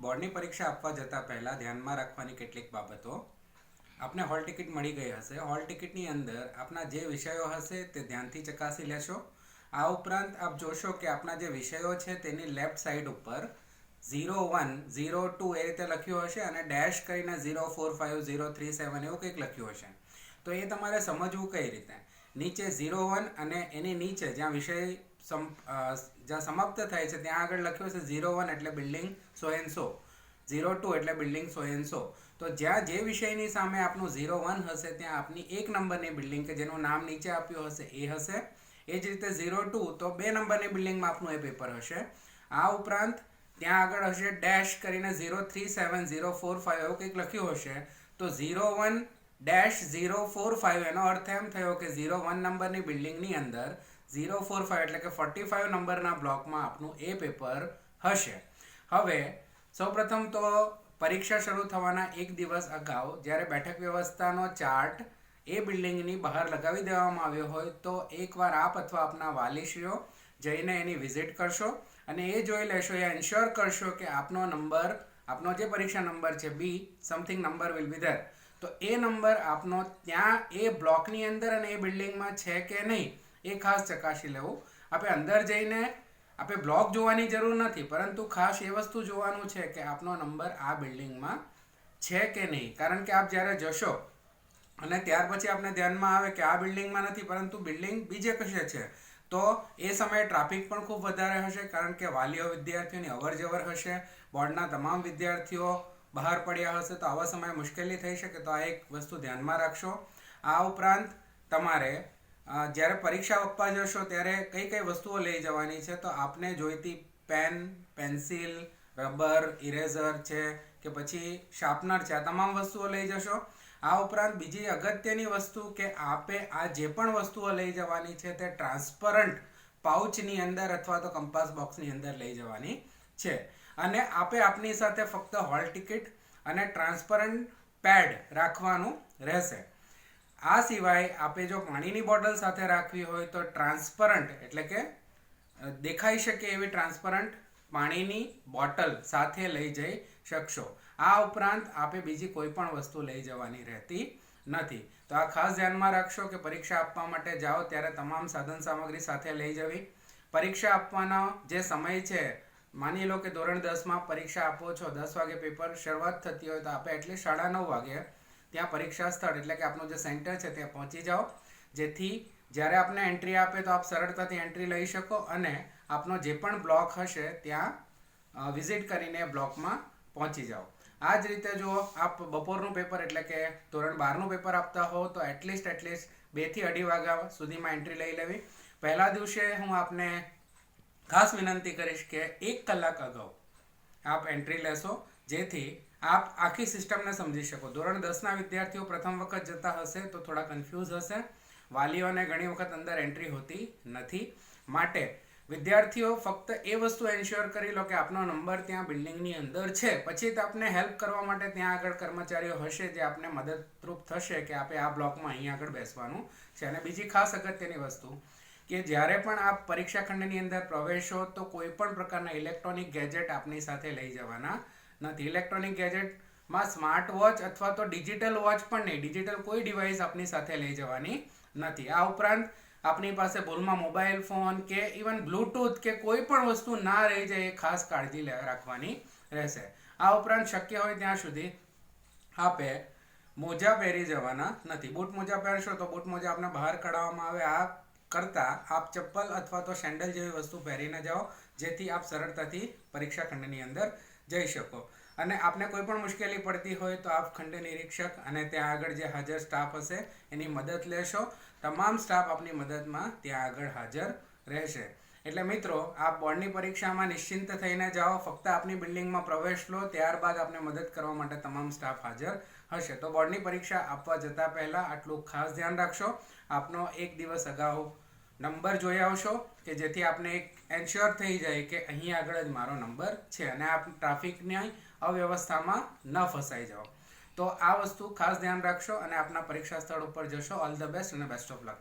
બોર્ડની પરીક્ષા આપવા જતાં પહેલાં ધ્યાનમાં રાખવાની કેટલીક બાબતો. આપને હોલ ટિકિટ મળી ગઈ હશે. હોલ ટિકિટની અંદર આપના જે વિષયો હશે તે ધ્યાનથી ચકાસી લેશો. આ ઉપરાંત આપ જોશો કે આપના જે વિષયો છે તેની લેફ્ટ સાઈડ ઉપર ઝીરો વન ઝીરો ટુ એ રીતે લખ્યું હશે અને ડેશ કરીને zero four five zero three seven એવું કંઈક લખ્યું હશે. તો એ તમારે સમજવું કઈ રીતે? નીચે ઝીરો વન અને એની નીચે જ્યાં વિષય સમ જ્યાં સમાપ્ત થાય છે, ત્યાં આગળ લખ્યું છે ઝીરો વન એટલે building so and so zero two એટલે બિલ્ડિંગ સો એન્ડ સો તો જ્યાં જે વિષયની સામે આપનું ઝીરો વન હશે, ત્યાં આપની એક નંબરની બિલ્ડિંગ કે જેનું નામ નીચે આપ્યું હશે, એ હશે. એ જ રીતે ઝીરો ટુ તો બે નંબરની બિલ્ડિંગમાં આપનું એ પેપર હશે. આ ઉપરાંત ત્યાં આગળ હશે ડેશ કરીને zero three seven zero four five એવું કંઈક લખ્યું હશે. તો zero one dash zero four five એનો અર્થ એમ થયો કે ઝીરો વન નંબરની બિલ્ડિંગની અંદર ઝીરો ફોર ફાઇવ એટલે કે ફોર્ટી ફાઇવ નંબરના બ્લોકમાં આપનું એ પેપર હશે. હવે, સૌપ્રથમ તો પરીક્ષા શરૂ થવાના એક દિવસ અગાઉ જ્યારે બેઠક વ્યવસ્થાનો ચાર્ટ એ બિલ્ડિંગની બહાર લગાવી દેવામાં આવ્યો હોય તો એકવાર આપ અથવા આપના વાલીશ્રીઓ જઈને એની વિઝિટ કરશો અને એ જોઈ લેશો, એ એન્શ્યોર કરશો કે આપનો નંબર, આપનો જે પરીક્ષા નંબર છે, B, something number will be there. તો એ નંબર આપનો ત્યાં એ બ્લોકની અંદર અને એ બિલ્ડિંગમાં છે કે નહીં એ ખાસ ચકાસી લેવું. આપણે અંદર જઈને આપણે બ્લોક જોવાની જરૂર નથી, પરંતુ ખાસ એ વસ્તુ જોવાનું છે કે આપનો નંબર આ બિલ્ડિંગમાં છે કે નહીં. કારણ કે આપ જ્યારે જશો અને ત્યાર પછી આપને ધ્યાનમાં આવે કે આ બિલ્ડિંગમાં નથી, પરંતુ બિલ્ડિંગ બીજે કશે છે, તો એ સમયે ટ્રાફિક પણ ખૂબ વધારે હશે, કારણ કે વાલીઓ વિદ્યાર્થીઓની અવર જવર હશે, બોર્ડના તમામ વિદ્યાર્થીઓ બહાર પડ્યા હશે, તો આવા સમયે મુશ્કેલી થઈ શકે, તો આ એક વસ્તુ ધ્યાનમાં રાખશો. આ ઉપરાંત તમારે જ્યારે પરીક્ષા આપવા જશો ત્યારે કઈ કઈ વસ્તુઓ લઈ જવાની છે? તો આપને જોઈતી પેન, પેન્સિલ, રબર, ઇરેઝર છે કે પછી શાર્પનર છે, આ તમામ વસ્તુઓ લઈ જશો. આ ઉપરાંત બીજી અગત્યની વસ્તુ કે આપે આ જે પણ વસ્તુઓ લઈ જવાની છે તે ટ્રાન્સપરન્ટ પાઉચની અંદર અથવા તો કંપાસ બોક્સની અંદર લઈ જવાની છે. અને આપે આપની સાથે ફક્ત હોલ ટિકિટ અને ટ્રાન્સપરન્ટ પેડ રાખવાનું રહેશે. આ સિવાય આપે જો પાણીની બોટલ સાથે રાખવી હોય તો ટ્રાન્સપરન્ટ એટલે કે દેખાઈ શકે એવી ટ્રાન્સપરન્ટ પાણીની બોટલ સાથે લઈ જઈ શકશો. આ ઉપરાંત આપે બીજી કોઈ પણ વસ્તુ લઈ જવાની રહેતી નથી. તો આ ખાસ ધ્યાનમાં રાખશો કે પરીક્ષા આપવા માટે જાઓ ત્યારે તમામ સાધન સામગ્રી સાથે લઈ જવી. પરીક્ષા આપવાનો જે સમય છે, માની લો કે ધોરણ દસમાં પરીક્ષા આપો છો, દસ વાગે પેપર શરૂઆત થતી હોય તો આપણે એટલે સાડા નવ વાગે ત્યાં પરીક્ષા સ્થળ, એટલે કે આપનું જે સેન્ટર છે ત્યાં પહોંચી જાઓ. જેથી જ્યારે આપને એન્ટ્રી આપે તો આપ સરળતાથી એન્ટ્રી લઈ શકો અને આપનો જે પણ બ્લોક હશે ત્યાં વિઝિટ કરીને બ્લોકમાં પહોંચી જાઓ. આ જ રીતે જો આપ બપોરનું પેપર એટલે કે ધોરણ બારનું પેપર આપતા હો, તો એટલીસ્ટ એટલીસ્ટ બેથી અઢી વાગ્યા સુધીમાં એન્ટ્રી લઈ લેવી. પહેલા દિવસે હું આપને ખાસ વિનંતી કરીશ કે એક કલાક અગાઉ આપ એન્ટ્રી લેશો. જેથી આપ આખી સિસ્ટમને સમજી શકો. ધોરણ દસના વિદ્યાર્થીઓ પ્રથમ વખત જતા હશે તો થોડા કન્ફ્યુઝ હશે. વાલીઓને ઘણી વખત અંદર એન્ટ્રી હોતી નથી. માટે વિદ્યાર્થીઓ ફક્ત એ વસ્તુ એન્શ્યોર કરી લો કે આપનો નંબર ત્યાં બિલ્ડિંગની અંદર છે. પછી તો આપને હેલ્પ કરવા માટે ત્યાં આગળ કર્મચારીઓ હશે જે આપને મદદરૂપ થશે કે આપે આ બ્લોકમાં અહીં આગળ બેસવાનું છે. અને બીજી ખાસ અગત્યની વસ્તુ કે જ્યારે પણ આપ પરીક્ષા ખંડની અંદર પ્રવેશો તો કોઈ પણ પ્રકારના ઇલેક્ટ્રોનિક ગેજેટ આપની સાથે લઈ જવાના નથી. ઇલેક્ટ્રોનિક ગેજેટમાં સ્માર્ટ વોચ અથવા તો ડિજિટલ વોચ પણ નહીં. ડિજિટલ કોઈ ડિવાઇસ આપની સાથે લઈ જવાની નથી. આ ઉપરાંત આપની પાસે ભૂલમાં મોબાઈલ ફોન કે ઇવન બ્લૂટૂથ કે કોઈ પણ વસ્તુ ના રહી જાય એ ખાસ કાળજી રાખવાની રહેશે. આ ઉપરાંત શક્ય હોય ત્યાં સુધી આપે મોજા પહેરી જવાના નથી. બૂટ મોજા પહેરશો તો બૂટ મોજા આપને બહાર કાઢવામાં આવે. આ કરતાં આપ ચપ્પલ અથવા તો સેન્ડલ જેવી વસ્તુ પહેરીને જાઓ, જેથી આપ સરળતાથી પરીક્ષા ખંડની અંદર જઈ શકો. અને આપને કોઈ પણ મુશ્કેલી પડતી હોય તો આપ ખંડ નિરીક્ષક અને ત્યાં આગળ જે હાજર સ્ટાફ હશે, એની મદદ લેશો. તમામ સ્ટાફ આપની મદદમાં ત્યાં આગળ હાજર રહેશે. એટલે મિત્રો, આપ બોર્ડની પરીક્ષામાં નિશ્ચિંત થઈને જાઓ, ફક્ત આપની બિલ્ડિંગમાં પ્રવેશ લો, ત્યારબાદ આપને મદદ કરવા માટે તમામ સ્ટાફ હાજર હશે. તો બોર્ડની પરીક્ષા આપવા જતા પહેલા આટલું ખાસ ધ્યાન રાખશો. આપનો એક દિવસ અગાઉ નંબર જોઈ આવશો કે જેથી આપને એન્શ્યોર થઈ જાય કે અહીં આગળ જ મારો નંબર છે અને આપ ટ્રાફિકની અવ્યવસ્થામાં ન ફસાઈ જાઓ. તો આ વસ્તુ ખાસ ધ્યાન રાખશો અને આપના પરીક્ષા સ્થળ ઉપર જશો. ઓલ ધ બેસ્ટ અને બેસ્ટ ઓફ લક